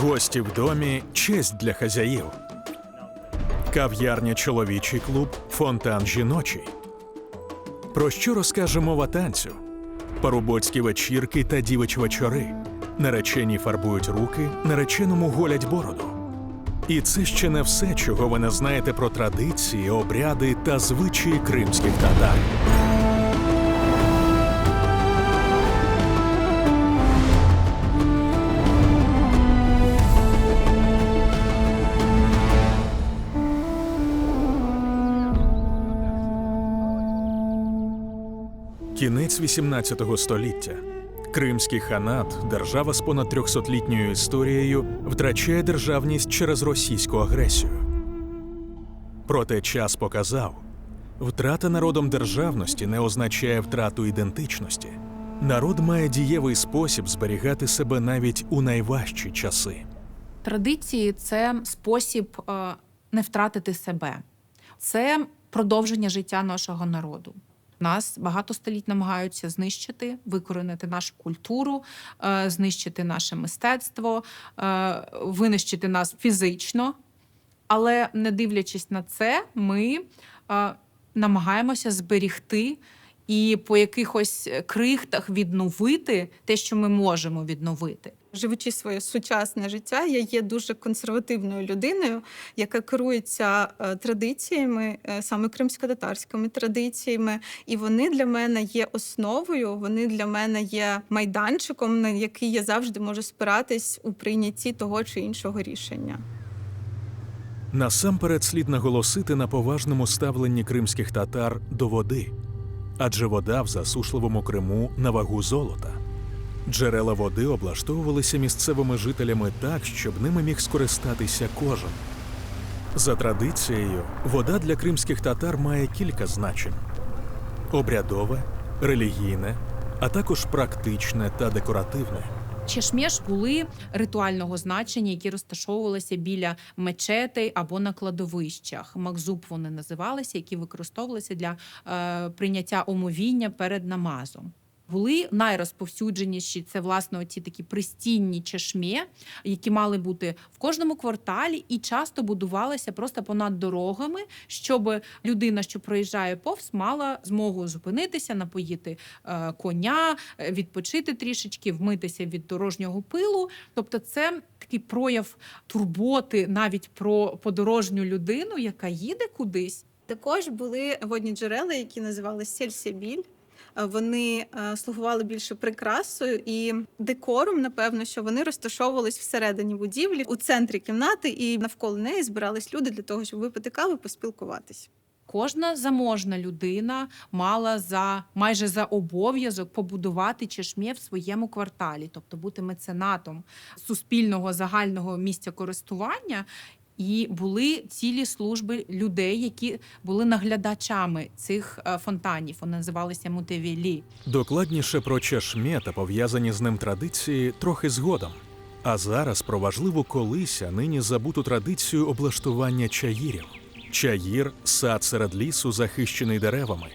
Гості в домі честь для хазяїв. Кав'ярня чоловічий клуб, фонтан жіночий. Про що розкаже мова танцю? Парубоцькі вечірки та дівичі вечори. Наречені фарбують руки, нареченому голять бороду. І це ще не все, чого ви не знаєте про традиції, обряди та звичаї кримських татар. Кінець 18 століття. Кримський ханат, держава з понад 300-літньою історією, втрачає державність через російську агресію. Проте час показав, втрата народом державності не означає втрату ідентичності. Народ має дієвий спосіб зберігати себе навіть у найважчі часи. Традиції це спосіб е, не втратити себе, це продовження життя нашого народу. Нас багато століть намагаються знищити, викоренити нашу культуру, е, знищити наше мистецтво, е, винищити нас фізично. Але не дивлячись на це, ми е, намагаємося зберігти і по якихось крихтах відновити те, що ми можемо відновити. Живучи своє сучасне життя, я є дуже консервативною людиною, яка керується е, традиціями, е, саме кримсько-татарськими традиціями, і вони для мене є основою. Вони для мене є майданчиком, на який я завжди можу спиратись у прийнятті того чи іншого рішення. Насамперед слід наголосити на поважному ставленні кримських татар до води, адже вода в засушливому Криму на вагу золота. Джерела води облаштовувалися місцевими жителями так, щоб ними міг скористатися кожен. За традицією, вода для кримських татар має кілька значень: обрядове, релігійне, а також практичне та декоративне. Чешмєш були ритуального значення, які розташовувалися біля мечетей або на кладовищах. Макзуб вони називалися, які використовувалися для е, прийняття омовіння перед намазом. Були найрозповсюдженіші це власне оці такі пристінні чешмє, які мали бути в кожному кварталі і часто будувалися просто понад дорогами, щоб людина, що проїжджає повз, мала змогу зупинитися, напоїти е, коня, відпочити трішечки, вмитися від дорожнього пилу. Тобто, це такий прояв турботи навіть про подорожню людину, яка їде кудись. Також були водні джерела, які називалися сельсябіль. Е, Вони е, слугували більше прикрасою і декором, напевно, що вони розташовувались всередині будівлі у центрі кімнати, і навколо неї збирались люди для того, щоб випити каву, поспілкуватись. Кожна заможна людина мала за майже за обов'язок побудувати чешмє в своєму кварталі, тобто бути меценатом суспільного загального місця користування. І були цілі служби людей, які були наглядачами цих е, фонтанів. Вони називалися мутевілі. Докладніше про чешмє та пов'язані з ним традиції трохи згодом. А зараз про важливу колись, а нині забуту традицію облаштування чаїрів. Чаїр сад серед лісу, захищений деревами.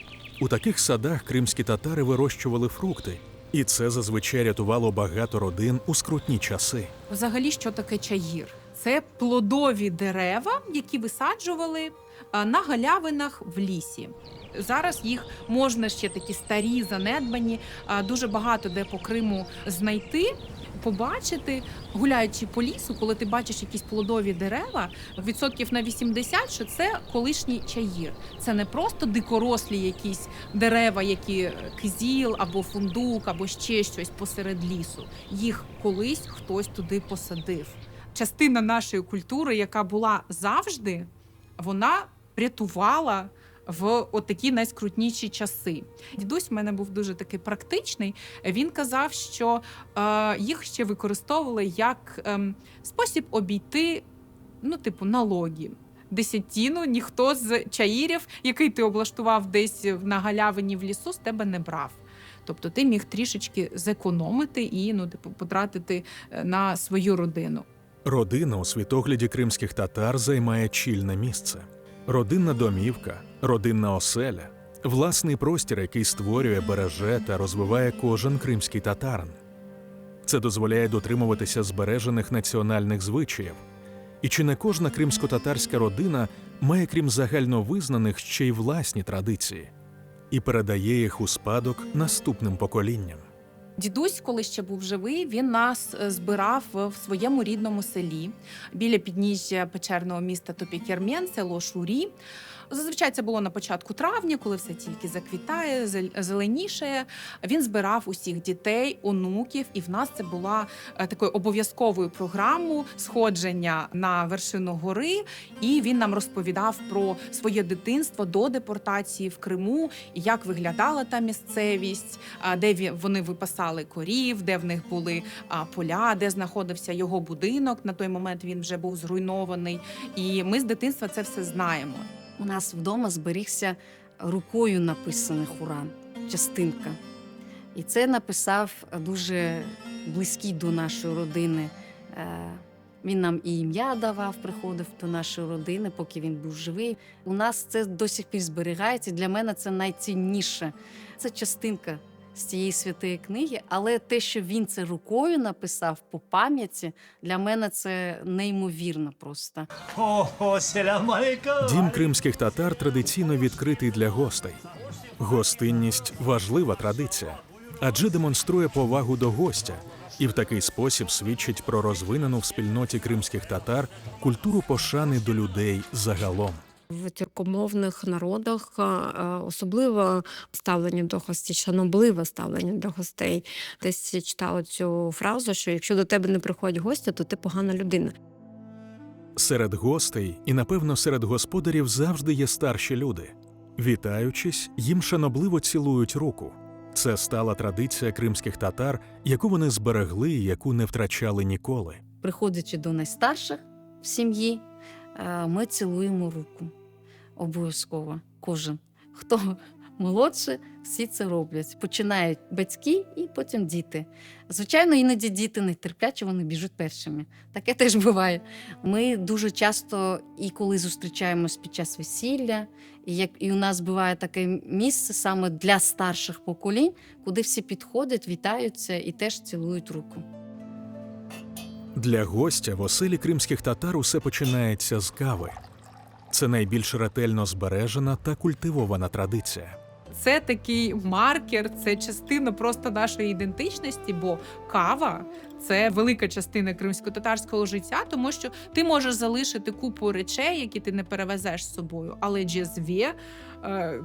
У таких садах кримські татари вирощували фрукти, і це зазвичай рятувало багато родин у скрутні часи. Взагалі, що таке чаїр? Це плодові дерева, які висаджували на галявинах в лісі. Зараз їх можна ще такі старі, занедбані, дуже багато де по Криму знайти. Побачити, гуляючи по лісу, коли ти бачиш якісь плодові дерева, відсотків на 80, що це колишній чаїр. Це не просто дикорослі якісь дерева, які кизіл або фундук, або ще щось посеред лісу. Їх колись хтось туди посадив частина нашої культури, яка була завжди, вона рятувала в отакі найскрутніші часи. Дідусь в мене був дуже такий практичний. Він казав, що е, їх ще використовували як е, спосіб обійти, ну, типу, налоги. Десятіну ніхто з чаїрів, який ти облаштував десь на галявині в лісу, з тебе не брав. Тобто ти міг трішечки зекономити і ну, типу, потратити е, на свою родину. Родина у світогляді кримських татар займає чільне місце. Родинна домівка, родинна оселя, власний простір, який створює, береже та розвиває кожен кримський татарин. Це дозволяє дотримуватися збережених національних звичаїв. І чи не кожна кримсько-татарська родина має, крім загальновизнаних, ще й власні традиції і передає їх у спадок наступним поколінням. Дідусь, коли ще був живий, він нас е, збирав в своєму рідному селі біля підніжжя печерного міста Топікермен, село Шурі. Зазвичай це було на початку травня, коли все тільки заквітає, зел- зеленішає. Він збирав усіх дітей, онуків, і в нас це була е, такою обов'язковою програмою сходження на вершину гори. І він нам розповідав про своє дитинство до депортації в Криму, як виглядала та місцевість, де вони випасали корів, де в них були поля, де знаходився його будинок. На той момент він вже був зруйнований. І ми з дитинства це все знаємо. У нас вдома зберігся рукою написаний Хуран, частинка. І це написав дуже близький до нашої родини. Е, Він нам і ім'я давав, приходив до нашої родини, поки він був живий. У нас це до сих пір зберігається. Для мене це найцінніше. Це частинка з цієї святої книги, але те, що він це рукою написав по пам'яті, для мене це неймовірно просто. Дім кримських татар традиційно відкритий для гостей. Гостинність важлива традиція, адже демонструє повагу до гостя і в такий спосіб свідчить про розвинену в спільноті кримських татар культуру пошани до людей загалом. В тюркомовних народах е, особливе ставлення до гостей, шанобливе ставлення до гостей. Десь читала цю фразу, що якщо до тебе не приходять гості, то ти погана людина. Серед гостей і, напевно, серед господарів завжди є старші люди. Вітаючись, їм шанобливо цілують руку. Це стала традиція кримських татар, яку вони зберегли і яку не втрачали ніколи. приходячи до найстарших в сім'ї, ми цілуємо руку. Обов'язково кожен. Хто молодше, всі це роблять. Починають батьки і потім діти. Звичайно, іноді діти не терплячі, вони біжуть першими. Таке теж буває. Ми дуже часто, і коли зустрічаємось під час весілля, і як і у нас буває таке місце саме для старших поколінь, куди всі підходять, вітаються і теж цілують руку. Для гостя в оселі кримських татар усе починається з кави. Це найбільш ретельно збережена та культивована традиція. Це такий маркер, це частина просто нашої ідентичності, бо кава це велика частина кримсько-татарського життя, тому що ти можеш залишити купу речей, які ти не перевезеш з собою. Але джезвє е,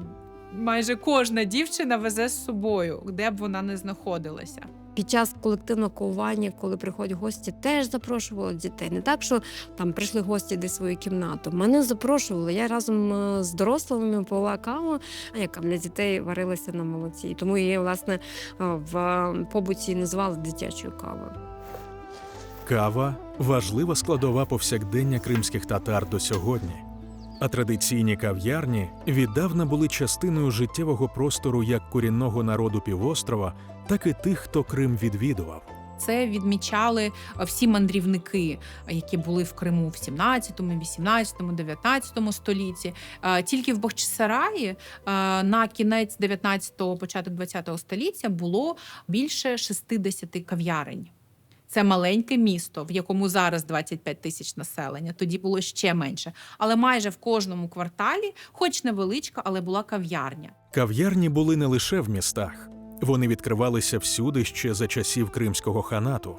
майже кожна дівчина везе з собою, де б вона не знаходилася. Під час колективного кавування, коли приходять гості, теж запрошували дітей. Не так, що там прийшли гості десь свою кімнату. Мене запрошували. Я разом е, з дорослими пила каву, а яка для дітей варилася на молоці. Тому її, власне, е, в побуті називали дитячою кавою. Кава важлива складова повсякдення кримських татар до сьогодні. А традиційні кав'ярні віддавна були частиною життєвого простору як корінного народу півострова, так і тих, хто Крим відвідував. Це відмічали е, всі мандрівники, е, які були в Криму в 17, 18, 19 столітті. Е, Тільки в Бахчисараї на кінець 19-го, початок 20-го століття було більше 60 кав'ярень. Це маленьке місто, в якому зараз 25 тисяч населення. Тоді було ще менше. Але майже в кожному кварталі, хоч невеличка, але була кав'ярня. Кав'ярні були не лише в містах, вони відкривалися всюди ще за часів Кримського ханату.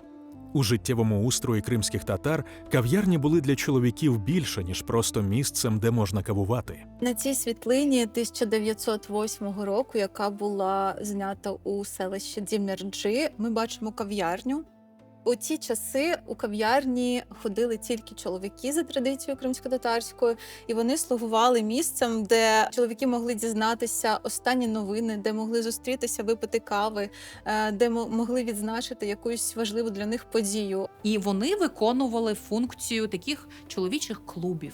У життєвому устрої кримських татар кав'ярні були для чоловіків більше, ніж просто місцем, де можна кавувати. На цій світлині 1908 року, яка була знята у селищі Дімірджі, ми бачимо кав'ярню. У ті часи у кав'ярні ходили тільки чоловіки за традицією кримсько-татарською, і вони слугували місцем, де чоловіки могли дізнатися останні новини, де могли зустрітися, випити кави, е, де могли відзначити якусь важливу для них подію. І вони виконували функцію таких чоловічих клубів.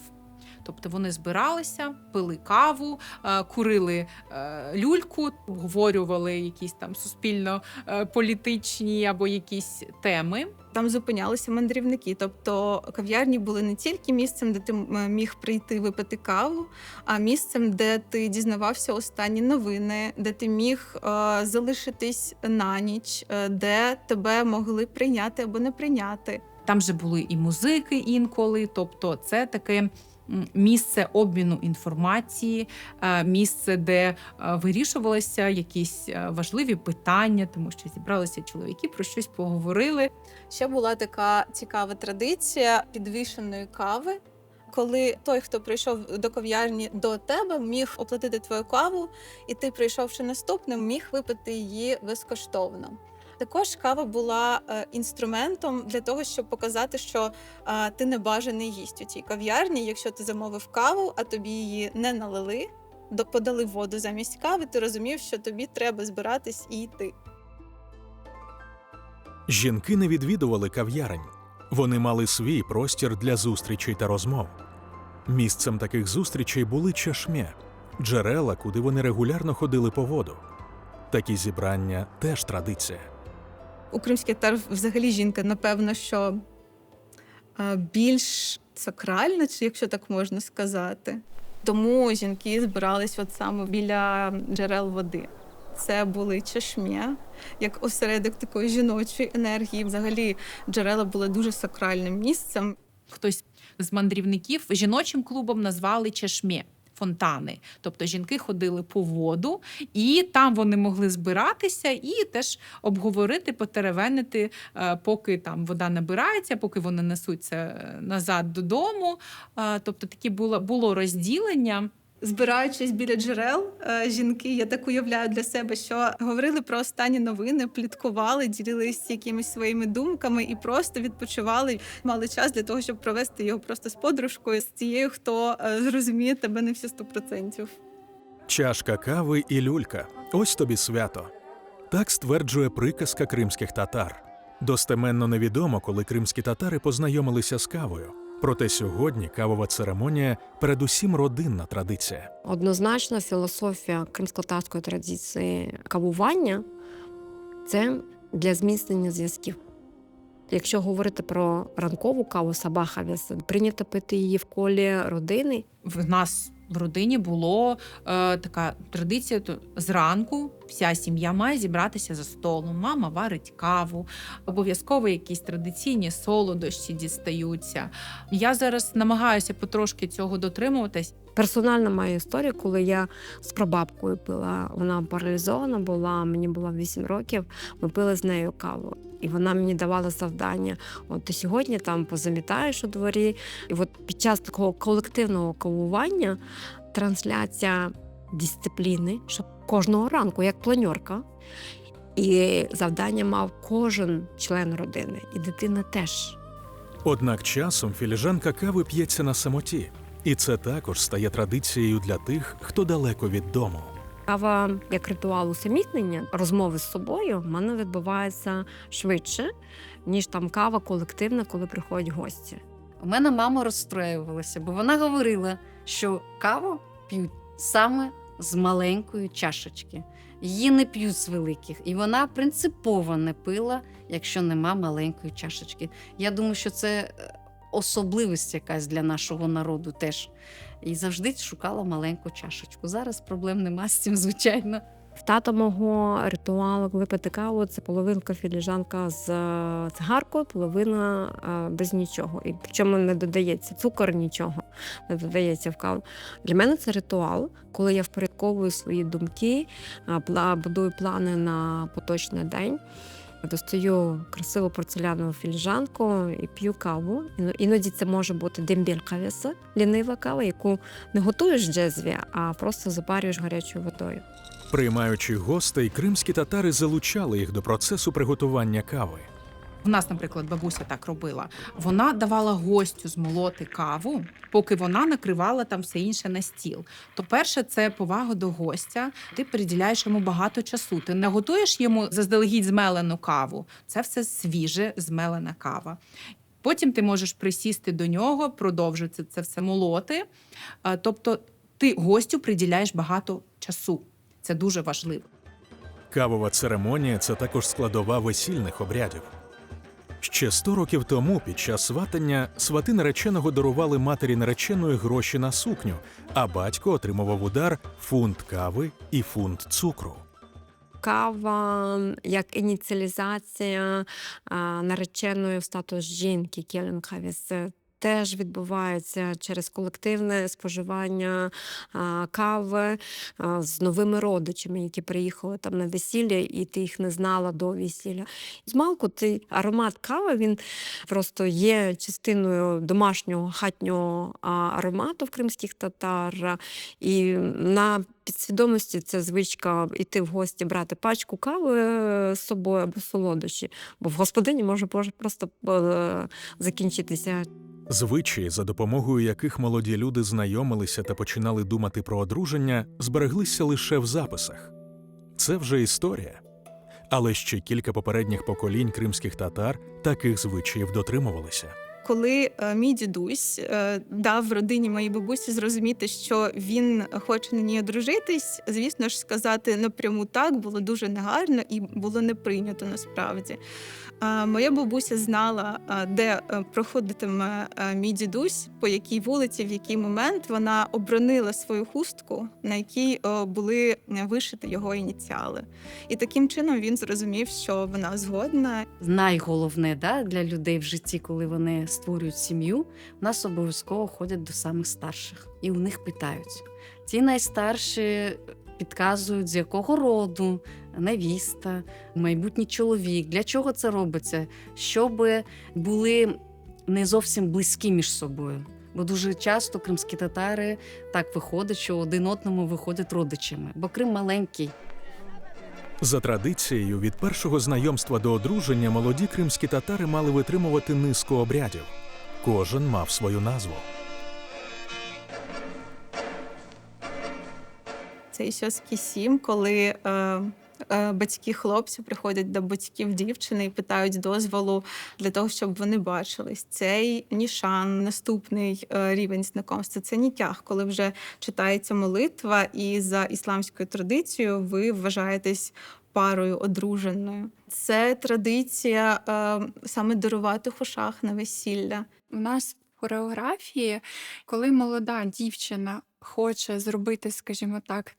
Тобто вони збиралися, пили каву, е, курили е, люльку, обговорювали якісь там суспільно е, або якісь теми. Там зупинялися мандрівники. Тобто кав'ярні були не тільки місцем, де ти міг прийти випити каву, а місцем, де ти дізнавався останні новини, де ти міг залишитись на ніч, де тебе могли прийняти або не прийняти. Там же були і музики інколи. Тобто, це таке місце обміну інформації, е, місце, де е, вирішувалися якісь е, важливі питання, тому що зібралися чоловіки, про щось поговорили. Ще була така цікава традиція підвішеної кави. Коли той, хто прийшов до кав'ярні до тебе, міг оплатити твою каву, і ти, прийшовши наступним, міг випити її безкоштовно. Також кава була е, інструментом для того, щоб показати, що е, ти не бажаний гість у цій кав'ярні. Якщо ти замовив каву, а тобі її не налили, до- подали воду замість кави, ти розумів, що тобі треба збиратись і йти. Жінки не відвідували кав'ярень. Вони мали свій простір для зустрічей та розмов. Місцем таких зустрічей були чашмє, джерела, куди вони регулярно ходили по воду. Такі зібрання теж традиція. У кримських татар взагалі жінка, напевно, що е, більш сакральна, чи якщо так можна сказати. Тому жінки збирались от саме біля джерел води. Це були чешмє, як осередок такої жіночої енергії. Взагалі джерела були дуже сакральним місцем. Хтось з мандрівників жіночим клубом назвали чешмє. Фонтани, тобто жінки ходили по воду, і там вони могли збиратися і теж обговорити, потеревенити, е, поки там вода набирається, поки вони несуться е, назад додому. Е, Тобто таке було, було розділення. Збираючись біля джерел, е, жінки, я так уявляю для себе, що говорили про останні новини, пліткували, ділились якимись своїми думками і просто відпочивали. Мали час для того, щоб провести його просто з подружкою, з тією, хто е, зрозуміє тебе не всі сто процентів. Чашка кави і люлька ось тобі свято. Так стверджує приказка кримських татар. Достеменно невідомо, коли кримські татари познайомилися з кавою. Проте сьогодні кавова церемонія передусім родинна традиція. Однозначно, філософія кримсько-татарської традиції кавування це для зміцнення зв'язків. Якщо говорити про ранкову каву сабахавіс, прийнято пити її в колі родини. В нас в родині було е, така традиція: то зранку вся сім'я має зібратися за столом. Мама варить каву, обов'язково якісь традиційні солодощі дістаються. Я зараз намагаюся потрошки цього дотримуватись. Персонально маю історію, коли я з прабабкою пила. Вона паралізована була, мені було 8 років. Ми пили з нею каву. І вона мені давала завдання: от ти сьогодні там позамітаєш у дворі. І от під час такого колективного кавування трансляція дисципліни, щоб кожного ранку, як планьорка. І завдання мав кожен член родини, і дитина теж. Однак часом філіжанка кави п'ється на самоті, і це також стає традицією для тих, хто далеко від дому. Кава як ритуал усамітнення, розмови з собою в мене відбувається швидше, ніж там кава колективна, коли приходять гості. У мене мама розстроювалася, бо вона говорила, що каву п'ють саме з маленької чашечки. Її не п'ють з великих. І вона принципово не пила, якщо нема маленької чашечки. Я думаю, що це е, особливість якась для нашого народу теж. І завжди шукала маленьку чашечку. Зараз проблем нема з цим, звичайно. В тата мого ритуалу випити каву це половинка філіжанка з е, цигаркою, половина е, без нічого. І причому не додається цукор, нічого не додається в каву. Для мене це ритуал, коли я впорядковую свої думки, е, будую плани на поточний день. Достаю красиву порцелянову філіжанку і п'ю каву. Іноді це може бути дембіль кавіса, лінива кава, яку не готуєш в джезві, а просто запарюєш гарячою водою. Приймаючи гостей, кримські татари залучали їх до процесу приготування кави. В нас, наприклад, бабуся так робила. Вона давала гостю змолоти каву, поки вона накривала там все інше на стіл. То перше, це повага до гостя. Ти приділяєш йому багато часу. Ти не готуєш йому заздалегідь змелену каву. Це все свіже, змелена кава. Потім ти можеш присісти до нього, продовжити це все молоти. Е, Тобто ти гостю приділяєш багато часу. Це дуже важливо. Кавова церемонія це також складова весільних обрядів. Ще 100 років тому, під час сватання, свати нареченого дарували матері нареченої гроші на сукню, а батько отримував удар фунт кави і фунт цукру. Кава як ініціалізація нареченої в статус жінки Келенхавіс. Це теж відбувається через колективне споживання кави з новими родичами, які приїхали там на весілля, і ти їх не знала до весілля. Змалку цей аромат кави він просто є частиною домашнього хатнього аромату в кримських татар. І на підсвідомості це звичка йти в гості, брати пачку кави е, з собою або солодощі, бо в господині може просто е, закінчитися Звичаї, за допомогою яких молоді люди знайомилися та починали думати про одруження, збереглися лише в записах. Це вже історія. Але ще кілька попередніх поколінь кримських татар таких звичаїв дотримувалися. Коли е, мій дідусь е, дав родині моїй бабусі зрозуміти, що він хоче на ній одружитись, звісно ж, сказати напряму так було дуже негарно і було не прийнято насправді. Е, Моя бабуся знала, де проходитиме мій дідусь, по якій вулиці, в який момент вона обронила свою хустку, на якій були вишиті його ініціали. І таким чином він зрозумів, що вона згодна, Найголовне да, для людей в житті, коли вони створюють сім'ю, в нас обов'язково ходять до самих старших і у них питають. Ті найстарші підказують, з якого роду невіста, майбутній чоловік, для чого це робиться, щоб були не зовсім близькі між собою. Бо дуже часто кримські татари так виходить, що один одному виходять родичами, бо Крим маленький. За традицією, від першого знайомства до одруження молоді кримські татари мали витримувати низку обрядів. Кожен мав свою назву. Це Ісьоський сім, коли е, е, батьки хлопців приходять до батьків дівчини і питають дозволу для того, щоб вони бачились. Цей нішан, наступний е, рівень знакомства, це нітяг, коли вже читається молитва, і за ісламською традицією ви вважаєтесь парою одруженою. Це традиція е, саме дарувати хошах на весілля. У нас в хореографії, коли молода дівчина хоче зробити, скажімо так,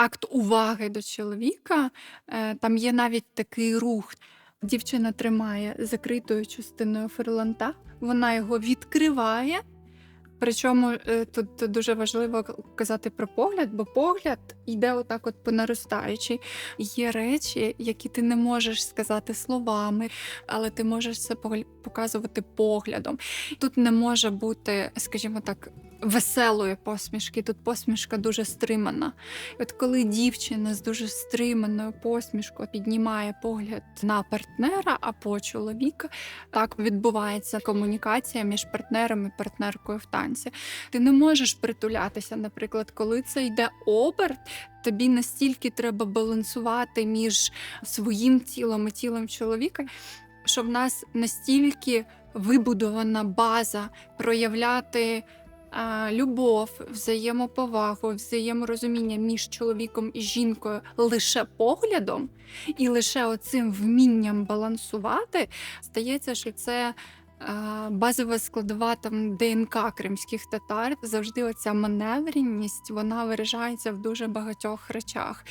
акт уваги до чоловіка, е, там є навіть такий рух. Дівчина тримає закритою частиною ферланта, вона його відкриває. Причому е, тут дуже важливо казати про погляд, бо погляд йде отак, от по наростаючій. Є речі, які ти не можеш сказати словами, але ти можеш це показувати поглядом. Тут не може бути, скажімо так, веселої посмішки. Тут посмішка дуже стримана. От коли дівчина з дуже стриманою посмішкою піднімає погляд на партнера або чоловіка, так відбувається комунікація між партнером і партнеркою в танці. Ти не можеш притулятися, наприклад, коли це йде оберт. Тобі настільки треба балансувати між своїм тілом і тілом чоловіка, що в нас настільки вибудована база проявляти любов, взаємоповагу, взаєморозуміння між чоловіком і жінкою лише поглядом, і лише оцим вмінням балансувати, стається, що це. Базова складова там ДНК кримських татар завжди оця маневреність вона виражається в дуже багатьох речах,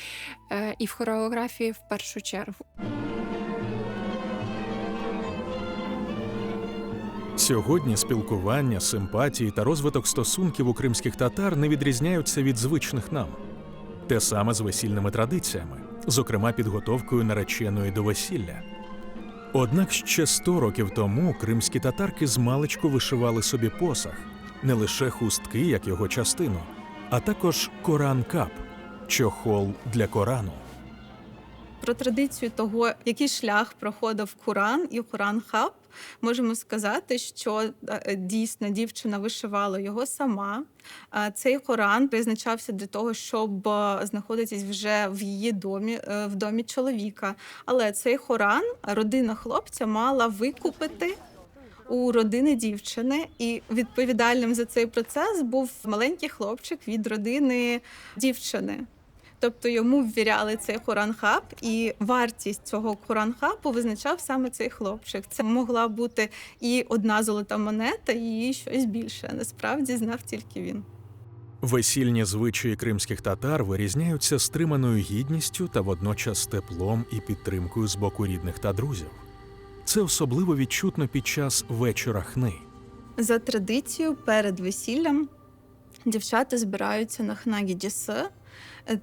Е, і в хореографії в першу чергу. Сьогодні спілкування, симпатії та розвиток стосунків у кримських татар не відрізняються від звичних нам. Те саме з весільними традиціями, зокрема підготовкою нареченої до весілля. Однак ще 100 років тому кримські татарки змалечку вишивали собі посах, не лише хустки, як його частину, а також коран-кап чохол для Корану. Про традицію того, який шлях проходив Куран і Куран Хаб, можемо сказати, що е, дійсно дівчина вишивала його сама. Цей Коран призначався для того, щоб е, знаходитись вже в її домі, е, в домі чоловіка. Але цей Коран родина хлопця мала викупити у родини дівчини, і відповідальним за цей процес був маленький хлопчик від родини дівчини. Тобто йому ввіряли цей хуранхаб, і вартість цього хуранхабу визначав саме цей хлопчик. Це могла бути і одна золота монета, і щось більше. Насправді знав тільки він. Весільні звичаї кримських татар вирізняються стриманою гідністю та водночас теплом і підтримкою з боку рідних та друзів. Це особливо відчутно під час вечора хни. За традицією, перед весіллям дівчата збираються на хнагі дісе.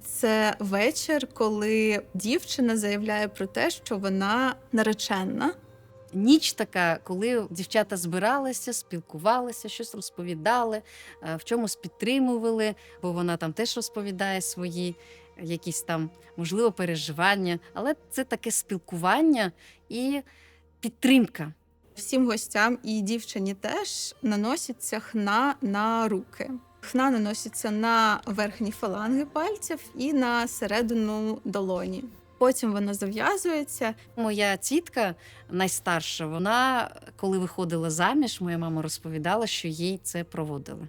Це вечір, коли дівчина заявляє про те, що вона наречена. Ніч така, коли дівчата збиралися, спілкувалися, щось розповідали, е, в чомусь підтримували, бо вона там теж розповідає свої якісь там, можливо, переживання. Але це таке спілкування і підтримка. Всім гостям і дівчині теж наноситься хна на руки. Хна наноситься на верхні фаланги пальців і на середину долоні. Потім вона зав'язується. Моя тітка найстарша, вона, коли виходила заміж, моя мама розповідала, що їй це проводили.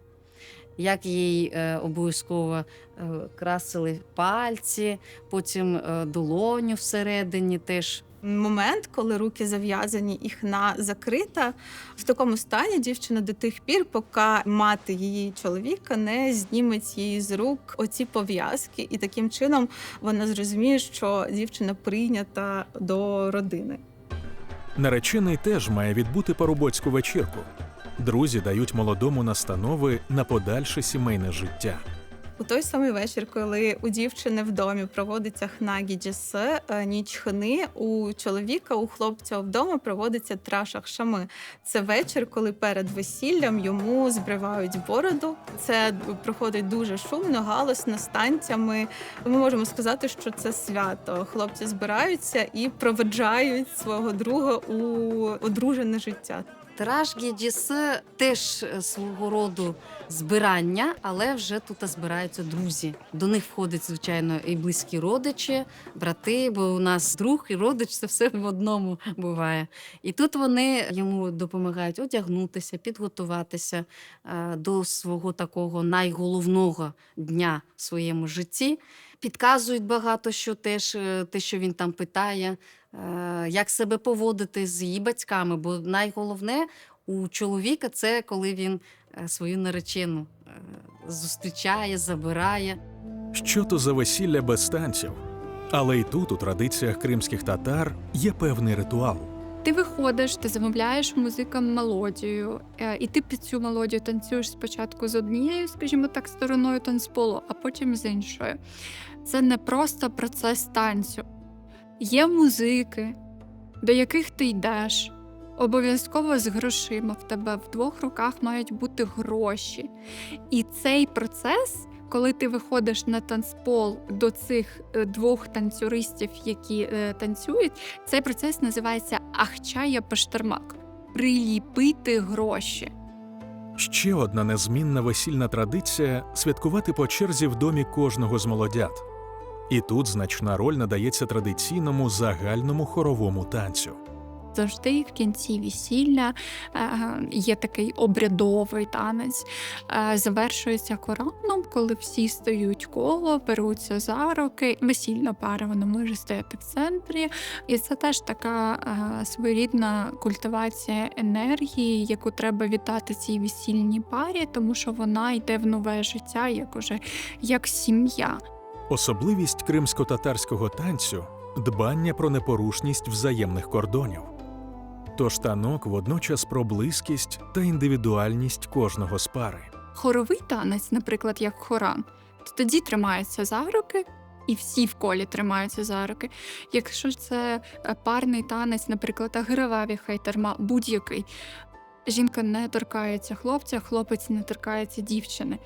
Як їй е, обов'язково е, красили пальці, потім е, долоню всередині теж Момент, коли руки зав'язані і хна закрита, в такому стані дівчина до тих пір, поки мати її чоловіка не зніметь її з рук оці пов'язки, і таким чином вона зрозуміє, що дівчина прийнята до родини. Наречений теж має відбути парубоцьку вечірку. Друзі дають молодому настанови на подальше сімейне життя. У той самий вечір, коли у дівчини в домі проводиться хнагі е, ніч хни, у чоловіка, у хлопця вдома проводиться трашах шами. Це вечір, коли перед весіллям йому збривають бороду. Це проходить дуже шумно, галосно, з танцями. Ми можемо сказати, що це свято. Хлопці збираються і проведжають свого друга у одружене життя. Тираж Гідісе теж е, свого роду збирання, але вже тут збираються друзі. До них входять, звичайно, і близькі родичі, брати, бо у нас друг і родич це все в одному буває. І тут вони йому допомагають одягнутися, підготуватися е, до свого такого найголовного дня в своєму житті. Підказують багато що теж, е, те, що він там питає, як себе поводити з її батьками. Бо найголовне у чоловіка це коли він е, свою наречену е, зустрічає, забирає. Що то за весілля без танців? Але й тут, у традиціях кримських татар, є певний ритуал. Ти виходиш, ти замовляєш музикам мелодію, е, і ти під цю мелодію танцюєш спочатку з однією, скажімо так, стороною танцполу, а потім з іншою. Це не просто процес танцю. Є музики, до яких ти йдеш. Обов'язково з грошима. В тебе в двох руках мають бути гроші. І цей процес, коли ти виходиш на танцпол до цих е, двох танцюристів, які е, танцюють, цей процес називається ахчая пештермак приліпити гроші. Ще одна незмінна весільна традиція святкувати по черзі в домі кожного з молодят. І тут значна роль надається традиційному загальному хоровому танцю. Завжди в кінці весілля е, є такий обрядовий танець, е, завершується Кораном, коли всі стають коло, беруться за руки. Весільна пара вона може стояти в центрі. І це теж така е, своєрідна культивація енергії, яку треба вітати цій весільній парі, тому що вона йде в нове життя, як уже як сім'я. Особливість кримсько-татарського танцю дбання про непорушність взаємних кордонів. Тож танок водночас про близькість та індивідуальність кожного з пари. хоровий танець, наприклад, як хоран, то тоді тримаються за руки. І всі в колі тримаються за руки. Якщо це е, парний танець, наприклад, аграваві хайтерма, будь-який, жінка не торкається хлопця, хлопець не торкається дівчини.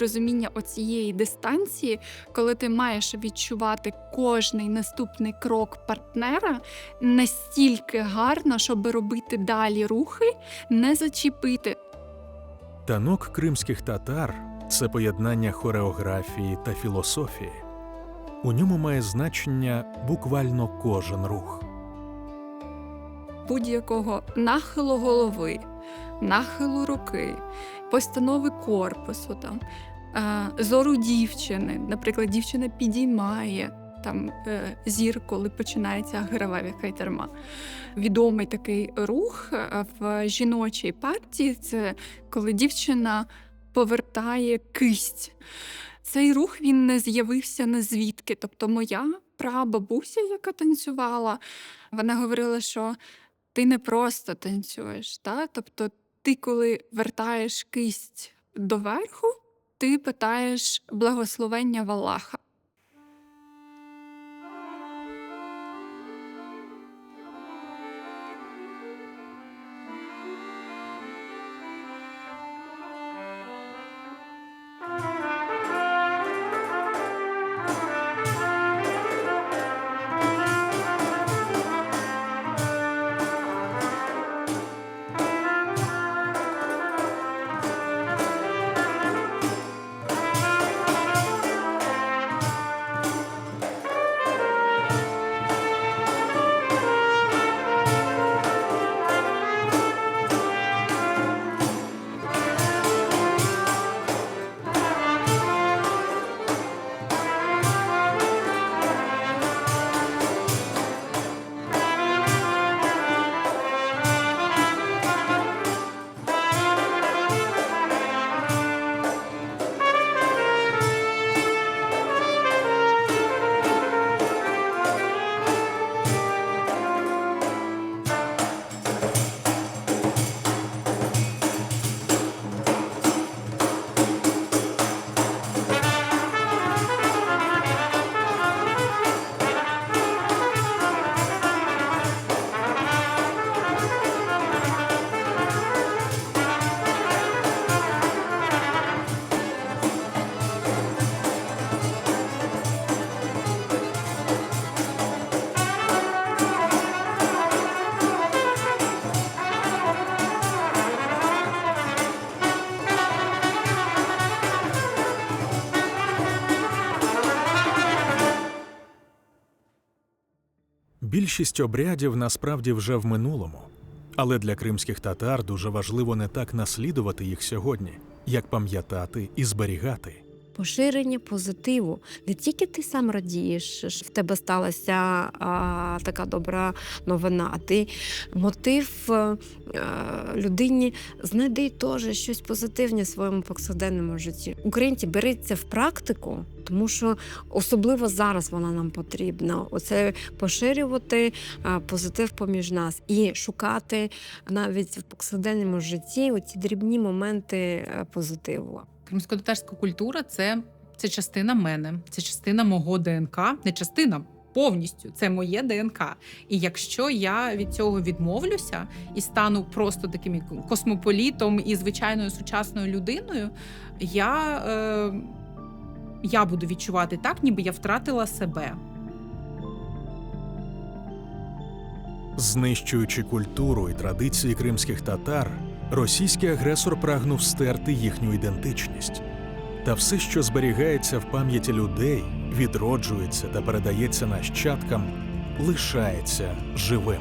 Розуміння оцієї дистанції, коли ти маєш відчувати кожний наступний крок партнера настільки гарно, щоб робити далі рухи, не зачепити, Танок кримських татар це поєднання хореографії та філософії. У ньому має значення буквально кожен рух. будь-якого нахилу голови, нахилу руки, постанови корпусу, там, е, зору дівчини. Наприклад, дівчина підіймає там е, зір, коли починається грава кайтерма. Відомий такий рух е, в жіночій партії це коли дівчина повертає кисть. Цей рух він не з'явився не звідки. Тобто, моя прабабуся, яка танцювала, вона говорила, що ти не просто танцюєш. Та? Тобто, ти, коли вертаєш кисть доверху, ти питаєш благословення в Більшість обрядів насправді вже в минулому, але для кримських татар дуже важливо не так наслідувати їх сьогодні, як пам'ятати і зберігати. Поширення позитиву. Не тільки ти сам радієш, що в тебе сталася а, така добра новина, а ти мотив а, людині знайди теж щось позитивне в своєму повсякденному житті. Українці беріться в практику, тому що особливо зараз вона нам потрібна. Оце поширювати а, позитив поміж нас і шукати навіть в повсякденному житті оці дрібні моменти е, позитиву. Кримськотатарська культура це, це частина мене, це частина мого ДНК, не частина. Повністю це моє ДНК. І якщо я від цього відмовлюся і стану просто таким космополітом і звичайною сучасною людиною, я, е, я буду відчувати так, ніби я втратила себе. Знищуючи культуру і традиції кримських татар, російський агресор прагнув стерти їхню ідентичність. Та все, що зберігається в пам'яті людей, відроджується та передається нащадкам, лишається живим.